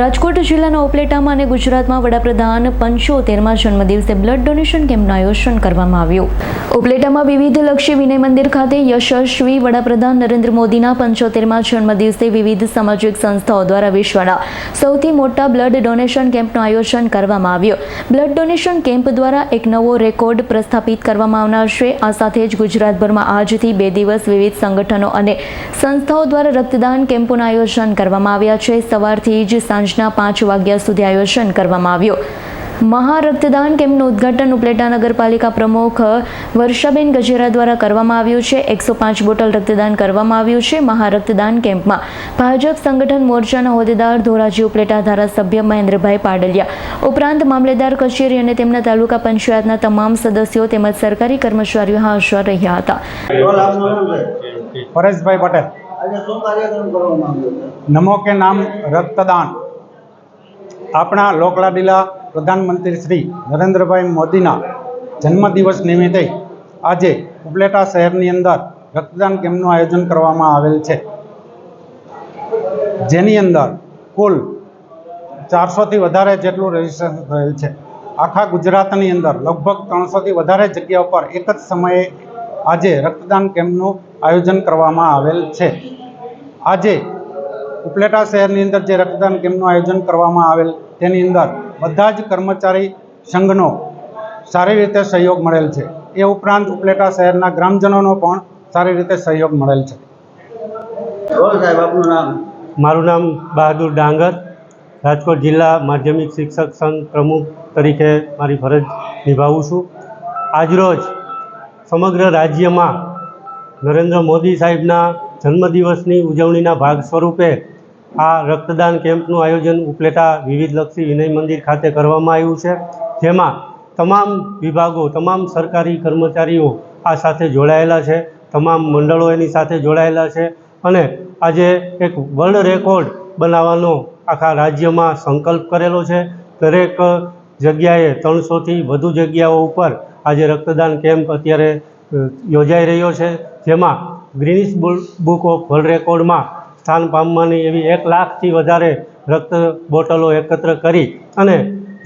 રાજકોટ જિલ્લાના ઉપલેટામાં અને ગુજરાતમાં વડાપ્રધાન પંચોતેરમાં જન્મદિવસે બ્લડ ડોનેશન કેમ્પનું આયોજન કરવામાં આવ્યું. ઉપલેટામાં વિવિધ લક્ષી વિનય મંદિર ખાતે યશસ્વી વડાપ્રધાન નરેન્દ્ર મોદીના પંચોતેરમાં જન્મદિવસે વિવિધ સામાજિક સંસ્થાઓ દ્વારા વિશ્વના સૌથી મોટા બ્લડ ડોનેશન કેમ્પનું આયોજન કરવામાં આવ્યું. બ્લડ ડોનેશન કેમ્પ દ્વારા એક નવો રેકોર્ડ પ્રસ્થાપિત કરવામાં આવનાર છે. આ સાથે જ ગુજરાતભરમાં આજથી બે દિવસ વિવિધ સંગઠનો અને સંસ્થાઓ દ્વારા રક્તદાન કેમ્પોના આયોજન કરવામાં આવ્યા છે. સવારથી જ સાંજના પાંચ વાગ્યા સુધી આયોજન કરવામાં આવ્યું. મહા રક્તદાન કેમ્પનું ઉદ્ઘાટન ઉપલેટા નગરપાલિકા પ્રમુખ વર્ષાબેન ગજેરા દ્વારા કરવામાં આવ્યું છે. એકસો પાંચ બોટલ રક્તદાન કરવામાં આવ્યું છે મહા રક્તદાન કેમ્પમાં. ભાજપ સંગઠન મોરચાના હોદ્દેદાર ધોરાજી ઉપલેટા ધારાસભ્ય મહેન્દ્રભાઈ પાડલિયા. ઉપરાંત મામલેદાર કચેરી અને તેમના તાલુકા પંચાયતના તમામ સદસ્યો તેમજ સરકારી કર્મચારીઓ હાજર રહ્યા હતા? પરેશભાઈ પટેલ. આજે શું કાર્યક્રમ કરવામાં આવ્યો છે? નમો કે નામ રક્તદાન. આપણા લોકલાડીલા પ્રધાનમંત્રી શ્રી નરેન્દ્રભાઈ મોદીના જન્મદિવસ નિમિત્તે આજે ઉપલેટા શહેરની અંદર રક્તદાન કેમ્પનું આયોજન કરવામાં આવેલ છે. જેની અંદર કુલ ચારસોથી વધારે જેટલું રજીસ્ટ્રેશન થયેલ છે. આખા ગુજરાતની અંદર લગભગ ત્રણસોથી વધારે જગ્યા પર એક જ સમયે આજે રક્તદાન કેમ્પનું આયોજન કરવામાં આવેલ છે. આજે ઉપલેટા શહેરની અંદર જે રક્તદાન કેમ્પનું આયોજન કરવામાં આવેલ તેની અંદર બધા જ કર્મચારી સંઘનો સારી રીતે સહયોગ મળેલ છે. એ ઉપરાંત ઉપલેટા શહેરના ગ્રામજનોનો પણ સારી રીતે સહયોગ મળેલ છે. રોલ સાહેબ આપનું નામ? મારું નામ બહાદુર ડાંગર રાજકોટ જિલ્લા માધ્યમિક શિક્ષક સંઘ પ્રમુખ તરીકે મારી ફરજ નિભાવું છું. આજરોજ સમગ્ર રાજ્યમાં નરેન્દ્ર મોદી સાહેબના જન્મદિવસની ઉજવણીના ભાગ સ્વરૂપે આ રક્તદાન કેમ્પનું આયોજન ઉપલેટા વિવિધલક્ષી વિનય મંદિર ખાતે કરવામાં આવ્યું છે, જેમાં તમામ વિભાગો, તમામ સરકારી કર્મચારીઓ આ સાથે જોડાયેલા છે, તમામ મંડળો એની સાથે જોડાયેલા છે અને આજે એક વર્લ્ડ રેકોર્ડ બનાવવાનો આખા રાજ્યમાં સંકલ્પ કરેલો છે. દરેક જગ્યાએ ત્રણસોથી વધુ જગ્યાઓ ઉપર આજે રક્તદાન કેમ્પ અત્યારે યોજાઈ રહ્યો છે, જેમાં ગ્રીનિસ બુક ઓફ વર્લ્ડ રેકોર્ડમાં સ્થાન પામવાની એવી એક લાખથી વધારે રક્ત બોટલો એકત્ર કરી અને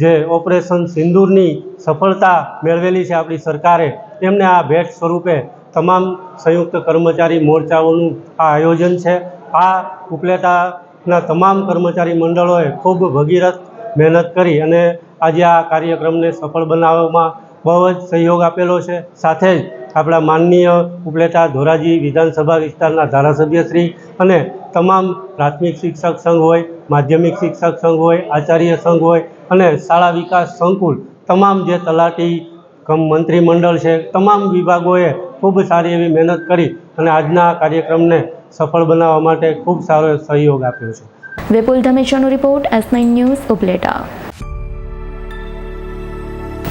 જે ઓપરેશન સિંદૂરની સફળતા મેળવેલી છે આપણી સરકારે, એમને આ ભેટ સ્વરૂપે તમામ સંયુક્ત કર્મચારી મોરચાઓનું આ આયોજન છે. આ ઉપલેટાના તમામ કર્મચારી મંડળોએ ખૂબ ભગીરથ મહેનત કરી અને આજે આ કાર્યક્રમને સફળ બનાવવામાં બહુ જ સહયોગ આપેલો છે. સાથે જ આપણા માનનીય ઉપલેટા ધોરાજી વિધાનસભા વિસ્તારના ધારાસભ્યશ્રી અને તમામ પ્રાથમિક શિક્ષક સંઘ હોય, માધ્યમિક શિક્ષક સંઘ હોય, આચાર્ય સંઘ હોય અને શાળા વિકાસ સંકુલ, તમામ જે તલાટી કમ મંત્રીમંડળ છે, તમામ વિભાગોએ ખૂબ સારી એવી મહેનત કરી અને આજના કાર્યક્રમને સફળ બનાવવા માટે ખૂબ સારો સહયોગ આપ્યો છે. Vipul ધમેશાનો report S nine news Upleta.